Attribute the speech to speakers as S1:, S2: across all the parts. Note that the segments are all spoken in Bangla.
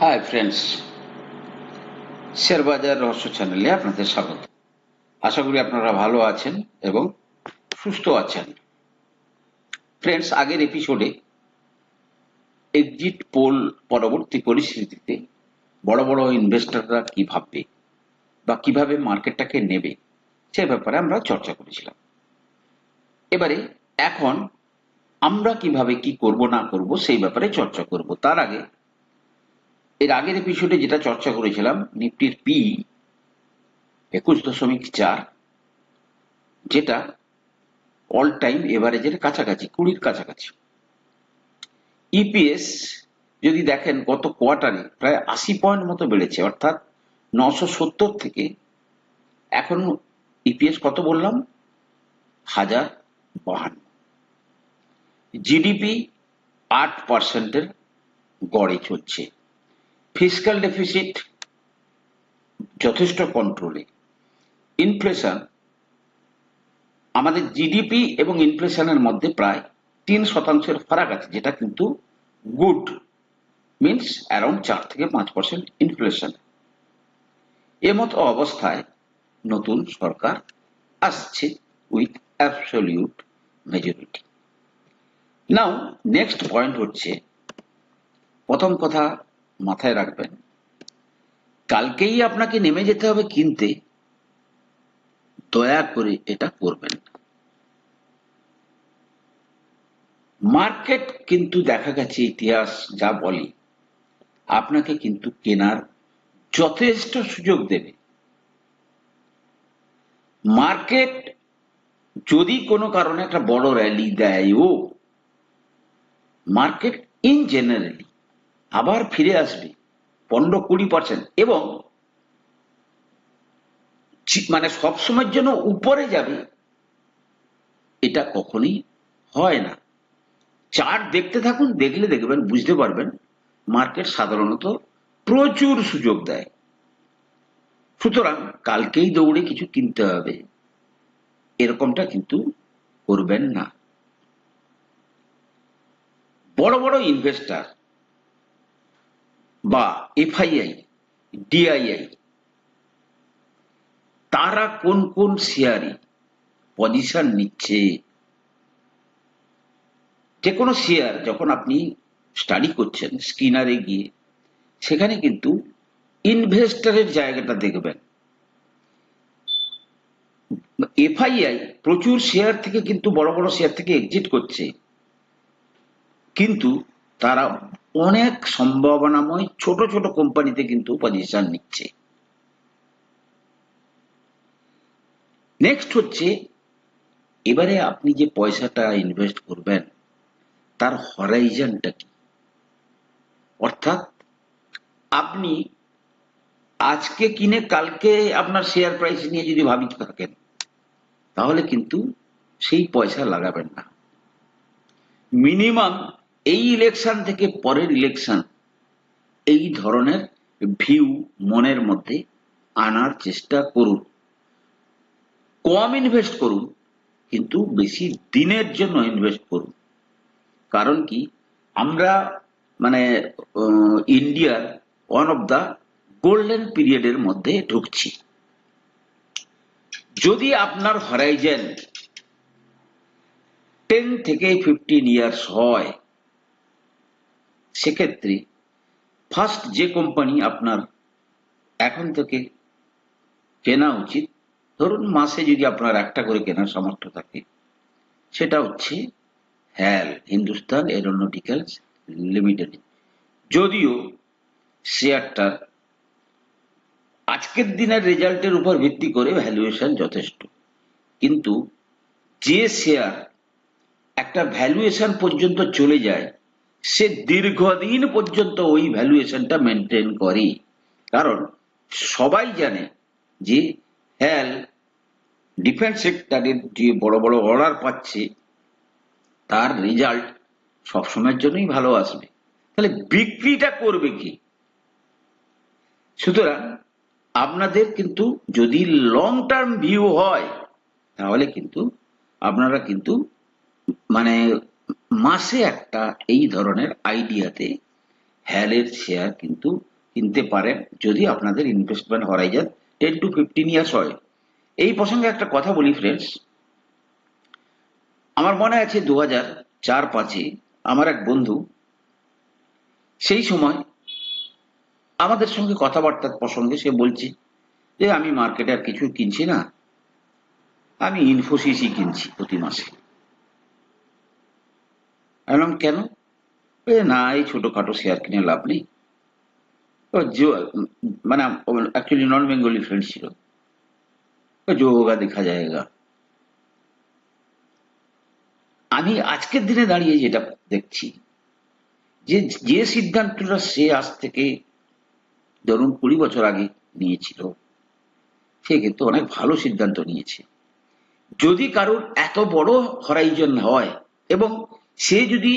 S1: হাই ফ্রেন্ডস শেয়ারবাজার রহস্য চ্যানেলে আপনাদের স্বাগত। আশা করি আপনারা ভালো আছেন এবং সুস্থ আছেন। ফ্রেন্ডস আগের এপিসোডে এক্সিট পোল পরবর্তী পরিস্থিতিতে বড় বড় ইনভেস্টররা কি ভাববে বা কীভাবে মার্কেটটাকে নেবে সে ব্যাপারে আমরা চর্চা করেছিলাম। এবারে এখন আমরা কীভাবে কি করব না করব সেই ব্যাপারে চর্চা করব। তার আগে এর আগের এপিসোডে যেটা চর্চা করেছিলাম, নিফটির পি একুশ দশমিক চার, যেটা অল টাইম এভারেজের কাছাকাছি, কুড়ির কাছাকাছি। ইপিএস যদি দেখেন, গত কোয়ার্টারে প্রায় আশি পয়েন্ট মতো বেড়েছে, অর্থাৎ নশো সত্তর থেকে এখন ইপিএস কত বললাম? হাজার বাহান্ন। জিডিপি আট পার্সেন্টের গড়ে চলছে। ফিসক্যাল ডেফিসিট যথেষ্ট কন্ট্রোলে ইনফ্লেশন আমাদের জিডিপি এবং ইনফ্লেশনের মধ্যে প্রায় তিন শতাংশের ফারাক আছে, যেটা কিন্তু গুড মিনস অ্যারাউন্ড চার থেকে পাঁচ পার্সেন্ট ইনফ্লেশন এমতো অবস্থায় নতুন সরকার আসছে with absolute majority now next point হচ্ছে, প্রথম কথা মাথায় রাখবেন। কালকেই আপনাকে নেমে যেতে হবে কিনতে। দয়া করে এটা করবেন মার্কেট কিন্তু দেখা গেছে, ইতিহাস যা বলে, আপনাকে কিন্তু কেনার যথেষ্ট সুযোগ দেবে। মার্কেট যদি কোনো কারণে একটা বড় র্যালি দেয়ও, মার্কেট ইন জেনারেলি আবার ফিরে আসবে। পনেরো কুড়ি পার্সেন্ট এবং মানে সবসময়ের জন্য উপরে যাবে। এটা কখনই হয় না। চার্ট দেখতে থাকুন, দেখলে দেখবেন, বুঝতে পারবেন, মার্কেট সাধারণত প্রচুর সুযোগ দেয়। সুতরাং কালকেই দৌড়ে কিছু কিনতে হবে। এরকমটা কিন্তু করবেন না। বড় বড় ইনভেস্টার বা এফআইআই, ডিআইআই, তারা কোন কোন শেয়ারে পজিশন নিচ্ছে? যে কোনো শেয়ার যখন আপনি স্টাডি করছেন স্কিনারে গিয়ে, সেখানে কিন্তু ইনভেস্টারের জায়গাটা দেখবেন। এফআইআই প্রচুর শেয়ার থেকে কিন্তু বড় বড় শেয়ার থেকে এক্সিট করছে। কিন্তু তারা অনেক সম্ভাবনাময় ছোট ছোট কোম্পানিতে কিন্তু পজিশন নিচ্ছে। নেক্সট হচ্ছে, এবারে আপনি যে পয়সাটা ইনভেস্ট করবেন, তার হরাইজনটা কি? অর্থাৎ আপনি আজকে কিনে কালকে আপনার শেয়ার প্রাইস নিয়ে যদি ভাবিতে থাকেন, তাহলে কিন্তু সেই পয়সা লাগাবেন না। মিনিমাম এই ইলেকশন থেকে পরের ইলেকশন এই ধরনের ভিউ মনের মধ্যে আনার চেষ্টা করুন। কম ইনভেস্ট করুন, কিন্তু বেশি দিনের জন্য ইনভেস্ট করুন। কারণ কি? আমরা মানে ইন্ডিয়ার ওয়ান অফ দ্য গোল্ডেন পিরিয়ডের মধ্যে ঢুকছি। যদি আপনার হরাইজেন টেন থেকে ফিফটিন ইয়ার্স হয় সেক্ষেত্রে ফার্স্ট যে কোম্পানি আপনার এখন থেকে কেনা উচিত, ধরুন মাসে যদি আপনার একটা করে কেনার সামর্থ্য থাকে, সেটা হচ্ছে হ্যাল হিন্দুস্তান এরোনটিক্যালস লিমিটেড যদিও শেয়ারটার আজকের দিনের রেজাল্টের উপর ভিত্তি করে ভ্যালুয়েশন যথেষ্ট, কিন্তু যে শেয়ার একটা ভ্যালুয়েশন পর্যন্ত চলে যায় সে দীর্ঘদিন পর্যন্ত ওই ভ্যালুয়েশনটা মেনটেন করে। কারণ সবাই জানে যে হ্যাল ডিফেন্স সেক্টরের যে বড় বড় অর্ডার পাচ্ছে, তার রেজাল্ট সবসময়ের জন্যই ভালো আসবে। তাহলে বিক্রিটা করবে কি? সুতরাং আপনাদের কিন্তু যদি লং টার্ম ভিউ হয়, তাহলে কিন্তু আপনারা কিন্তু মানে মাসে একটা এই ধরনের আইডিয়াতে হ্যালের শেয়ার কিন্তু কিনতে পারেন, যদি আপনাদের investment horizon ten to fifteen years হয়। এই প্রসঙ্গে একটা কথা বলি ফ্রেন্ডস আমার মনে আছে দু হাজার চার পাঁচে আমার এক বন্ধু, সেই সময় আমাদের সঙ্গে কথাবার্তার প্রসঙ্গে সে বলছে যে, আমি মার্কেটে আর কিছু কিনছি না। আমি ইনফোসিসই কিনছি প্রতি মাসে। বললাম কেন? না, এই ছোটোখাটো শেয়ার কিনে লাভ নেই। মানে অ্যাকচুয়ালি নন বেঙ্গলি ফ্রেন্ড ছিল যোগা দেখা যায়গা আমি আজকের দিনে দাঁড়িয়ে যেটা দেখছি, যে যে সিদ্ধান্তটা সে আজ থেকে ধরুন কুড়ি বছর আগে নিয়েছিল, সে কিন্তু অনেক ভালো সিদ্ধান্ত নিয়েছে। যদি কারোর এত বড় হরাইজন হয় এবং সে যদি,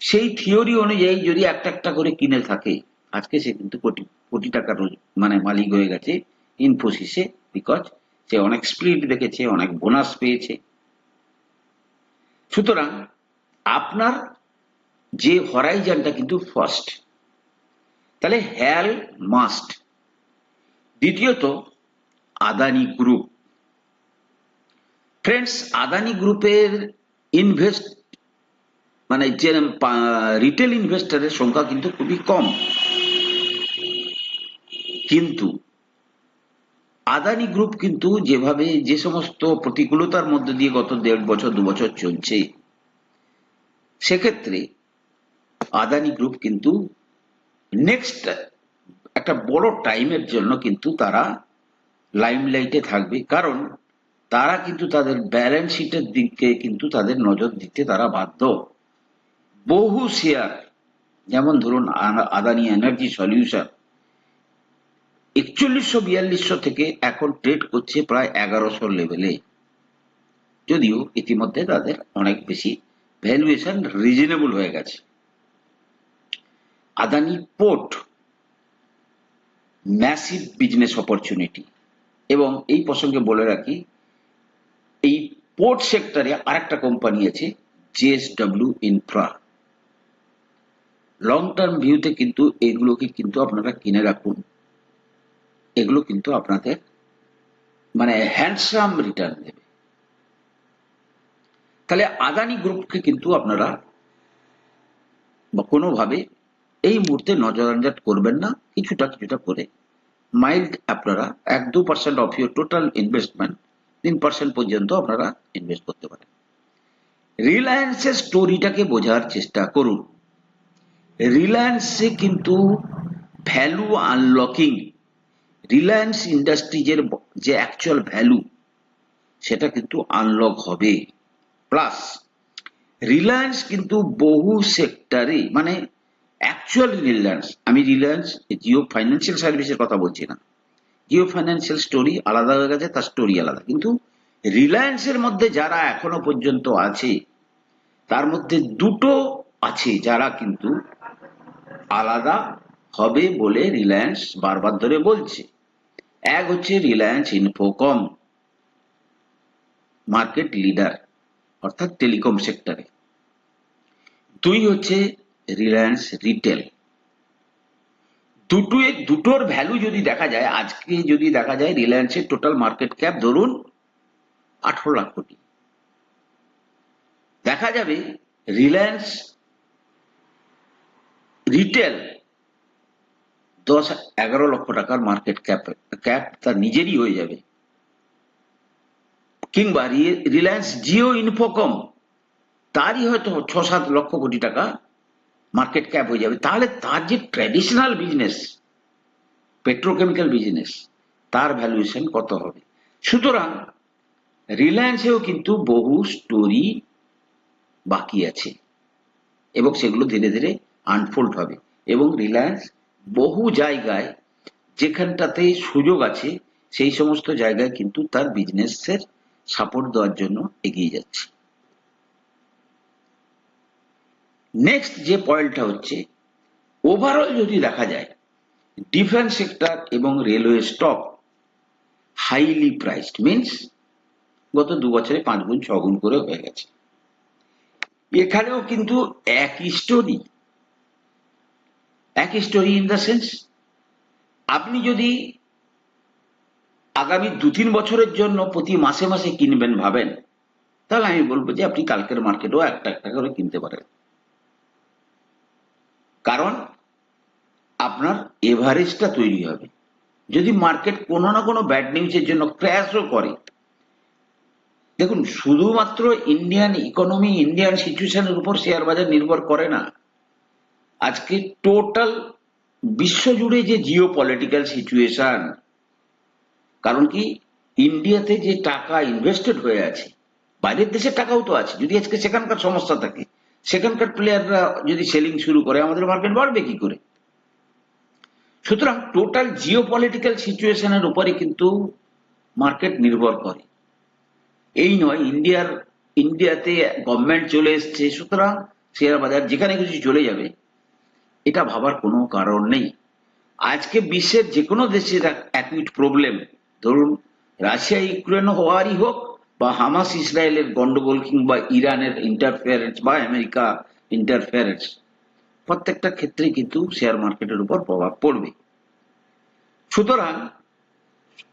S1: সেই থিওরি অনুযায়ী যদি একটা একটা করে কিনে থাকে, আজকে সে কিন্তু কোটি কোটি টাকার মানে মালিক হয়ে গেছে ইনফোসিসে বিকজ সে অনেক স্প্রিট দেখেছে, অনেক বোনাস পেয়েছে। সুতরাং আপনার যে হরাইজনটা কিন্তু ফার্স্ট তাহলে হ্যাল মাস্ট দ্বিতীয়ত, আদানি গ্রুপ ফ্রেন্ডস আদানি গ্রুপের ইনভেস্ট মানে যে রিটেল ইনভেস্টরের সংখ্যা কিন্তু খুবই কম। কিন্তু আদানি গ্রুপ কিন্তু যেভাবে যে সমস্ত প্রতিকূলতার মধ্যে দিয়ে গত দেড় বছর, দু বছর চলছে, সেক্ষেত্রে আদানি গ্রুপ কিন্তু নেক্সট একটা বড় টাইমের জন্য কিন্তু তারা লাইমলাইটে থাকবে। কারণ তারা কিন্তু তাদের ব্যালেন্স শিটের দিকে কিন্তু তাদের নজর দিতে তারা বাধ্য। বহু শেয়ার, যেমন ধরুন আদানি এনার্জি সলিউশন, একচল্লিশশো বিয়াল্লিশশো থেকে এখন ট্রেড করছে প্রায় এগারোশো লেভেলে যদিও ইতিমধ্যে তাদের অনেক বেশি ভ্যালুয়েশন রিজনেবল হয়ে গেছে। Adani port massive business opportunity এবং এই প্রসঙ্গে বলে রাখি, এই পোর্ট সেক্টরে আরেকটা কোম্পানি আছে জেএসডব্লিউ ইনফ্রা লং টার্ম ভিউতে কিন্তু এগুলোকে কিন্তু আপনারা কিনে রাখুন। এগুলো কিন্তু আপনাদের মানে হ্যান্ডসাম রিটার্ন দেবে। তাহলে আদানি গ্রুপকে কিন্তু আপনারা বা কোনোভাবে এই মুহূর্তে নজরানজাত করবেন না, কিছুটা কিছুটা করে। মাইল্ড আপনারা এক দু percent of your total investment তিন পার্সেন্ট পর্যন্ত আপনারা ইনভেস্ট করতে পারেন। রিলায়েন্সের স্টোরিটাকে বোঝার চেষ্টা করুন। রিলায়েন্সে কিন্তু ভ্যালু আনলকিং রিলায়েন্স ইন্ডাস্ট্রিজের যে অ্যাকচুয়াল ভ্যালু সেটা কিন্তু আনলক হবে। প্লাস রিলায়েন্স কিন্তু বহু সেক্টরে মানে অ্যাকচুয়াল রিলায়েন্স আমি রিলায়েন্স জিও ফাইন্যান্সিয়াল সার্ভিসের কথা বলছি না। জিও ফাইন্যান্সিয়াল স্টোরি আলাদা হয়ে গেছে, তার স্টোরি আলাদা। কিন্তু রিলায়েন্সের মধ্যে যারা এখনও পর্যন্ত আছে, তার মধ্যে দুটো আছে যারা কিন্তু আলাদা হবে বলে রিলায়েন্স বারবার ধরে বলছে। এক হচ্ছে রিলায়েন্স ইনফোকম মার্কেট লিডার অর্থাৎ টেলিকম সেক্টরে দুই হচ্ছে রিলায়েন্স রিটেল দুটো দুটোর ভ্যালু যদি দেখা যায়, আজকে যদি দেখা যায় রিলায়েন্সের টোটাল মার্কেট ক্যাপ ধরুন আঠারো লাখ কোটি। দেখা যাবে রিলায়েন্স রিটেল দশ, এগারো লক্ষ টাকার মার্কেট ক্যাপ ক্যাপ তার নিজেরই হয়ে যাবে। কিংবা রিলায়েন্স জিও ইনফোকম তারই হয়তো ছ সাত লক্ষ কোটি টাকা মার্কেট ক্যাপ হয়ে যাবে। তাহলে তার যে ট্র্যাডিশনাল বিজনেস পেট্রোকেমিক্যাল বিজনেস তার ভ্যালুয়েশন কত হবে? সুতরাং রিলায়েন্সেও কিন্তু বহু স্টোরি বাকি আছে। এবং সেগুলো ধীরে ধীরে আনফোল্ড হবে। এবং রিলায়েন্স বহু জায়গায় যেখানটাতে সুযোগ আছে, সেই সমস্ত জায়গায় কিন্তু তার বিজনেসের সাপোর্ট দেওয়ার জন্য এগিয়ে যাচ্ছে। নেক্সট যে পয়েন্টটা হচ্ছে ওভারঅল যদি দেখা যায় ডিফেন্স সেক্টর এবং railway stock highly priced means গত দু বছরে পাঁচ গুণ, ছ গুণ করে হয়ে গেছে। এখানেও কিন্তু একই স্টোরি একই স্টোরি ইন দ্য সেন্স আপনি যদি আগামী দু তিন বছরের জন্য প্রতি মাসে মাসে কিনবেন ভাবেন, তাহলে আমি বলব যে আপনি কালকের মার্কেটেও একটা একটা করে কিনতে পারেন। কারণ আপনার এভারেজটা তৈরি হবে। যদি মার্কেট কোনো না কোনো ব্যাড নিউজের জন্য ক্র্যাশও করে, দেখুন, শুধুমাত্র ইন্ডিয়ান ইকোনমি ইন্ডিয়ান সিচুয়েশনের উপর শেয়ার বাজার নির্ভর করে না। আজকে টোটাল বিশ্বজুড়ে যে জিও পলিটিক্যাল সিচুয়েশন কারণ কি ইন্ডিয়াতে যে টাকা ইনভেস্টেড হয়ে আছে, বাইরের দেশের টাকাও তো আছে, যদি আজকে সেখানকার সমস্যা থাকে, সেখানকার প্লেয়াররা যদি সেলিং শুরু করে, আমাদের মার্কেট বাড়বে কি করে? সুতরাং টোটাল জিও পলিটিক্যাল সিচুয়েশনের উপরে কিন্তু মার্কেট নির্ভর করে। এই নয় ইন্ডিয়ার ইন্ডিয়াতে গভর্নমেন্ট চলে এসছে, সুতরাং শেয়ার বাজার যেখানে কিছু চলে যাবে এটা ভাবার কোনো কারণ নেই। আজকে বিশ্বের যে কোনো দেশের অ্যাকুইট প্রবলেম ধরুন, রাশিয়া ইউক্রেন হওয়ারই হোক বা হামাস, ইসরায়েলের গন্ডগোল কিংবা ইরানের ইন্টারফেয়ারেন্স বা আমেরিকা ইন্টারফেয়ারেন্স প্রত্যেকটা ক্ষেত্রে কিন্তু শেয়ার মার্কেটের উপর প্রভাব পড়বে। সুতরাং,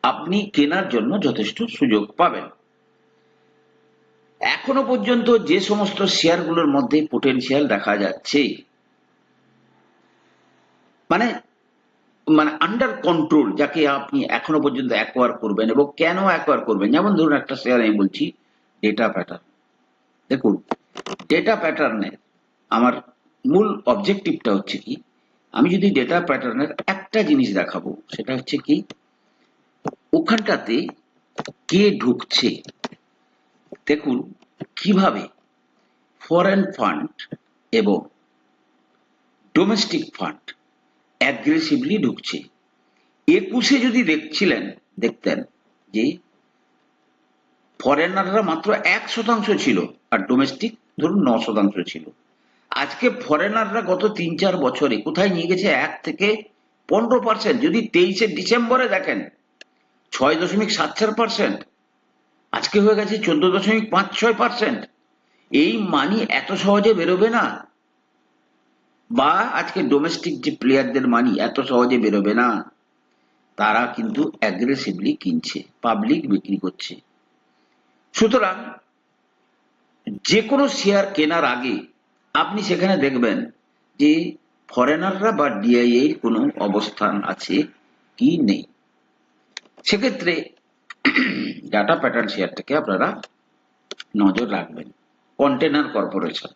S1: আপনি কেনার জন্য যথেষ্ট সুযোগ পাবেন। এখনও পর্যন্ত যে সমস্ত শেয়ারগুলোর মধ্যে পোটেনশিয়াল দেখা যাচ্ছে মানে মানে আন্ডার কন্ট্রোল যাকে আপনি এখনও পর্যন্ত অ্যাকোয়ার করবেন এবং কেন অ্যাকোয়ার করবেন। যেমন ধরুন একটা শেয়ার আমি বলছি ডেটা প্যাটার্ন দেখুন ডেটা প্যাটার্নের আমার মূল অবজেক্টিভটা হচ্ছে কি, আমি যদি ডেটা প্যাটার্নের একটা জিনিস দেখাবো, সেটা হচ্ছে কি, ওখানটাতে কে ঢুকছে? দেখুন, কীভাবে? ফরেন ফান্ড এবং ডোমেস্টিক ফান্ড অ্যাগ্রেসিভলি ঢুকছে। একুশে যদি দেখছিলেন, দেখতেন যে ফরেনাররা মাত্র এক শতাংশ ছিল আর ডোমেস্টিক ধরুন ন শতাংশ ছিল। আজকে ফরেনাররা গত তিন চার বছরে কোথায় নিয়ে গেছে এক থেকে পনেরো পার্সেন্ট যদি তেইশে ডিসেম্বরে দেখেন, ছয় দশমিক সাত চার পার্সেন্ট আজকে হয়ে গেছে চোদ্দ দশমিক পাঁচ ছয় পার্সেন্ট এই মানি এত সহজে বেরোবে না। বা আজকে ডোমেস্টিক যে প্লেয়ারদের মানি এত সহজে বেরোবে না, তারা কিন্তু অ্যাগ্রেসিভলি কিনছে পাবলিক বিক্রি করছে। সুতরাং যে কোনো শেয়ার কেনার আগে আপনি সেখানে দেখবেন যে ফরেনাররা বা ডিআইএ কোনো অবস্থান আছে কি নেই। সেক্ষেত্রে ডাটা প্যাটার্ন শেয়ারটাকে আপনারা নজর রাখবেন। কন্টেনার কর্পোরেশন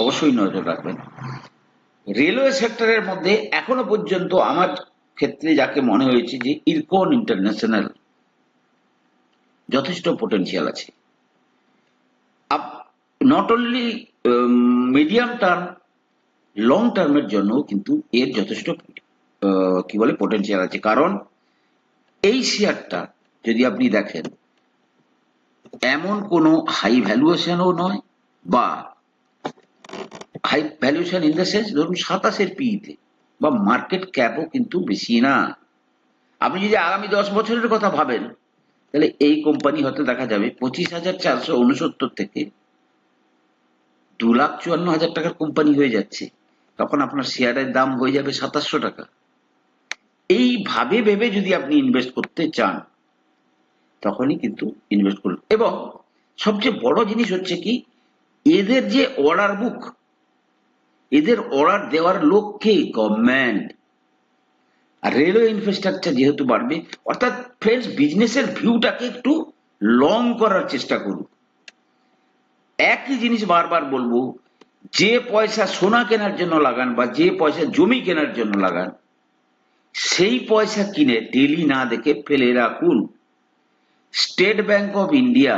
S1: অবশ্যই নজর রাখবেন। রেলওয়ে সেক্টরের মধ্যে এখনও পর্যন্ত আমার ক্ষেত্রে যাকে মনে হয়েছে যে ইরকন ইন্টারন্যাশনাল যথেষ্ট পোটেনশিয়াল আছে। Not only medium term long টার্মের জন্য কিন্তু এর যথেষ্ট কি বলে পোটেনশিয়াল আছে। কারণ এই শেয়ারটা যদি আপনি দেখেন, এমন কোনো হাই ভ্যালুয়েশনও নয় বা high valuation in the sense ধরুন সাতাশের পিইতে বা মার্কেট ক্যাপও কিন্তু বেশি না। আপনি যদি আগামী দশ বছরের কথা ভাবেন, তাহলে এই কোম্পানি হয়তো দেখা যাবে পঁচিশ হাজার চারশো উনসত্তর থেকে দু লাখ চুয়ান্ন হাজার টাকার কোম্পানি হয়ে যাচ্ছে। তখন আপনার শেয়ারের দাম হয়ে যাবে সাতাশশো টাকা। এইভাবে ভেবে যদি আপনি ইনভেস্ট করতে চান, তখনই কিন্তু ইনভেস্ট করুন। এবং সবচেয়ে বড় জিনিস হচ্ছে কি এদের যে অর্ডার বুক, এদের অর্ডার দেওয়ার লক্ষ্যে গভর্নমেন্ট আর রেলওয়ে ইনফ্রাস্ট্রাকচার যেহেতু বাড়বে, অর্থাৎ ফ্রেন্ডস বিজনেসের ভিউটাকে একটু লং করার চেষ্টা করুন একই জিনিস বারবার বলব, যে পয়সা সোনা কেনার জন্য লাগান বা যে পয়সা জমি কেনার জন্য লাগান, সেই পয়সা কিনে ডেলি না দেখে ফেলে রাখুন। স্টেট ব্যাংক অফ ইন্ডিয়া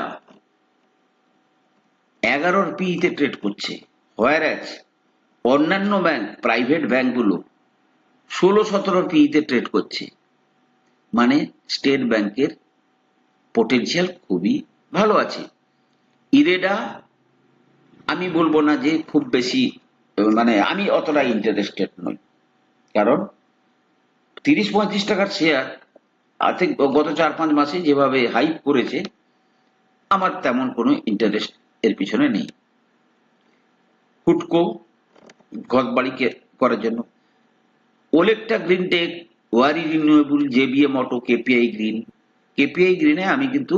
S1: এগারোর পিতে ট্রেড করছে। হোয়ারাজ অন্যান্য ব্যাংক প্রাইভেট ব্যাংকগুলো ষোলো সতেরো পিতে ট্রেড করছে। মানে স্টেট ব্যাংকের পোটেনশিয়াল খুবই ভালো আছে। ইরেডা, আমি বলব না যে খুব বেশি মানে আমি অতটা ইন্টারেস্টেড নই। কারণ তিরিশ পঁয়ত্রিশ টাকার শেয়ার আর্থিক, গত চার পাঁচ মাসে যেভাবে হাইপ করেছে, আমার তেমন কোনো ইন্টারেস্ট এর পিছনে নেই। হুটকো ঘরবাড়িকে করার জন্য। Olectra green tech, Waaree renewable, JBM auto, KPI green. KPI গ্রিনে আমি কিন্তু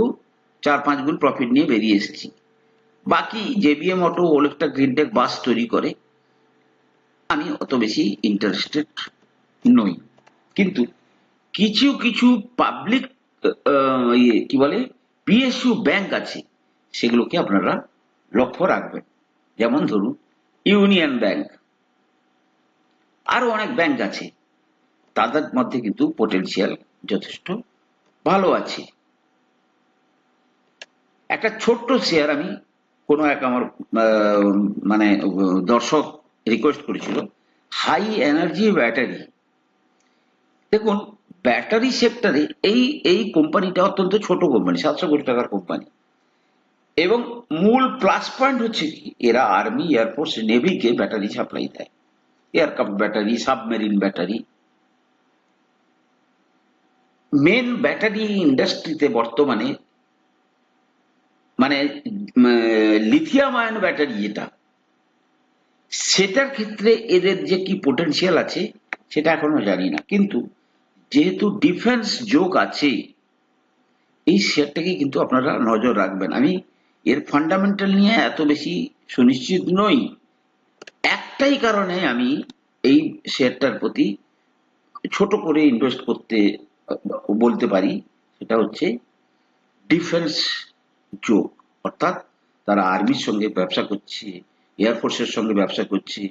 S1: চার পাঁচ গুণ প্রফিট নিয়ে বেরিয়ে এসেছি। বাকি JBM auto Olectra green tech bus তৈরি করে। আমি অত বেশি ইন্টারেস্টেড নই। কিন্তু কিছু কিছু পাবলিক ইয়ে কি বলে পিএসইউ ব্যাংক আছে। সেগুলোকে আপনারা লক্ষ্য রাখবেন যেমন ধরুন, ইউনিয়ন ব্যাংক। আরও অনেক ব্যাংক আছে। তাদের মধ্যে কিন্তু পোটেনশিয়াল যথেষ্ট ভালো আছে। একটা ছোট্ট শেয়ার আমি কোনো এক আমার মানে দর্শক রিকোয়েস্ট করেছিল। হাই এনার্জি ব্যাটারি দেখুন ব্যাটারি সেক্টরে এই এই কোম্পানিটা অত্যন্ত ছোট কোম্পানি সাতশো কোটি টাকার কোম্পানি এবং মূল প্লাস পয়েন্ট হচ্ছে কি, এরা আর্মি এয়ারফোর্স নেভিকে ব্যাটারি সাপ্লাই দেয়। Aircraft battery submarine battery main battery ইন্ডাস্ট্রিতে বর্তমানে মানে লিথিয়াম আয়ন ব্যাটারি যেটা, সেটার ক্ষেত্রে এদের যে কি পোটেনশিয়াল আছে, সেটা এখনও জানি না। কিন্তু যেহেতু ডিফেন্স যোগ আছে, এই শেয়ারটাকে কিন্তু আপনারা নজর রাখবেন। আমি এর ফান্ডামেন্টাল নিয়ে এত বেশি সুনিশ্চিত নই। একটাই কারণে আমি এই শেয়ারটার প্রতি ছোট করে ইনভেস্ট করতে, বলতে পারি, সেটা হচ্ছে ডিফেন্স যোগ। অর্থাৎ তারা আর্মির সঙ্গে ব্যবসা করছে এয়ারফোর্সের সঙ্গে ব্যবসা করছে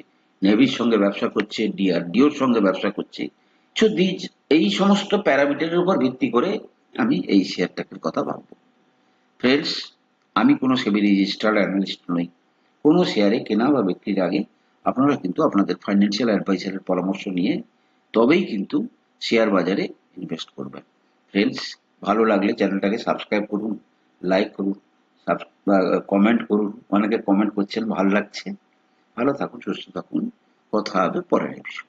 S1: নেভির সঙ্গে ব্যবসা করছে ডিআরডিওর সঙ্গে ব্যবসা করছে। দিজ এই সমস্ত প্যারামিটারের উপর ভিত্তি করে আমি এই শেয়ারটাকে কথা ভাববো। ফ্রেন্ডস আমি কোনো সেবি রেজিস্টার্ড অ্যানালিস্ট নই। কোনো শেয়ারে কেনা বা বিক্রির আগে আপনারা কিন্তু আপনাদের ফাইন্যান্সিয়াল অ্যাডভাইসারের পরামর্শ নিয়ে তবেই কিন্তু শেয়ার বাজারে ইনভেস্ট করবেন। ফ্রেন্ডস ভালো লাগলে চ্যানেলটাকে সাবস্ক্রাইব করুন লাইক করুন কমেন্ট করুন। অনেকে কমেন্ট করছেন, ভালো লাগছে। ভালো থাকুন, সুস্থ থাকুন। কথা হবে পরের এপিসোড